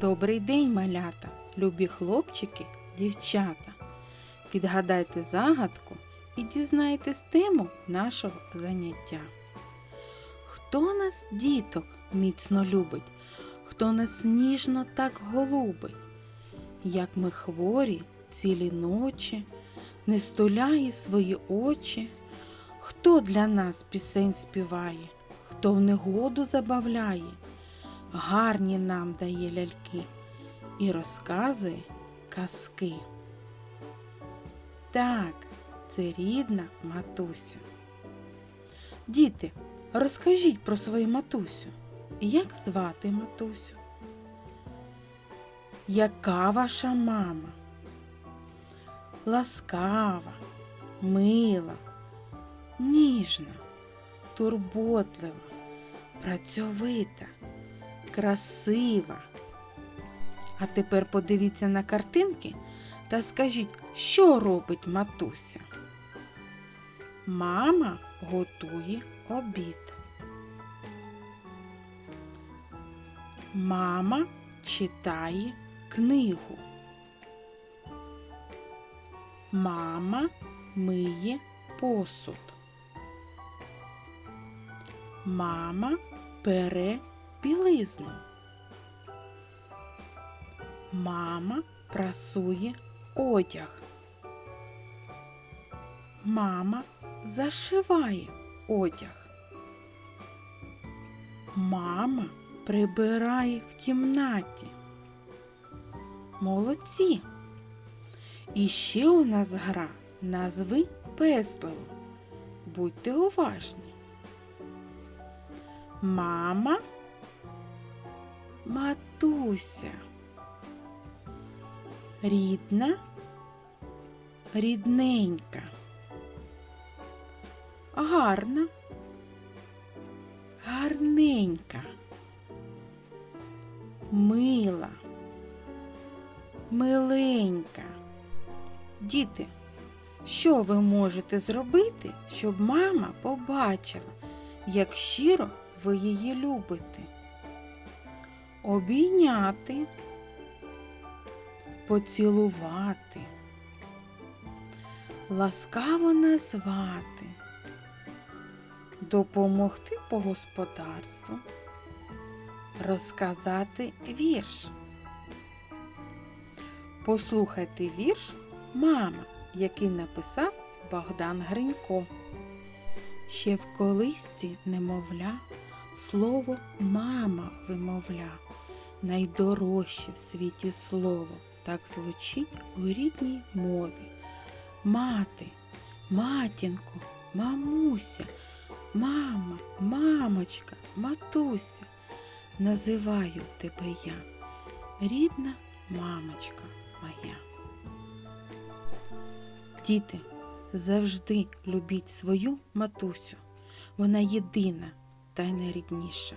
Добрий день, малята, любі хлопчики, дівчата. Відгадайте загадку і дізнайтесь тему нашого заняття. Хто нас, діток, міцно любить, хто нас ніжно так голубить, як ми хворі цілі ночі, не стуляє свої очі, хто для нас пісень співає, хто в негоду забавляє, гарні нам дає ляльки і розказує казки. Так, це рідна матуся. Діти, розкажіть про свою матусю. Як звати матусю? Яка ваша мама? Ласкава, мила, ніжна, турботлива, працьовита, красива. А тепер подивіться на картинки та скажіть, що робить матуся? Мама готує обід. Мама читає книгу. Мама миє посуд. Мама пере білизну. Мама прасує одяг. Мама зашиває одяг. Мама прибирає в кімнаті. Молодці. І ще у нас гра назви песливо. Будьте уважні. Мама, матуся. Рідна, рідненька. Гарна, гарненька. Мила, миленька. Діти, що ви можете зробити, щоб мама побачила, як щиро ви її любите? Обійняти, поцілувати, ласкаво назвати, допомогти по господарству, розказати вірш. Послухайте вірш Мама, який написав Богдан Гринько. Ще в колисці немовля, слово мама вимовля, найдорожче в світі слово, так звучить у рідній мові. Мати, матінко, мамуся, мама, мамочка, матуся, називаю тебе я, рідна мамочка моя. Діти, завжди любіть свою матусю. Вона єдина та й найрідніша.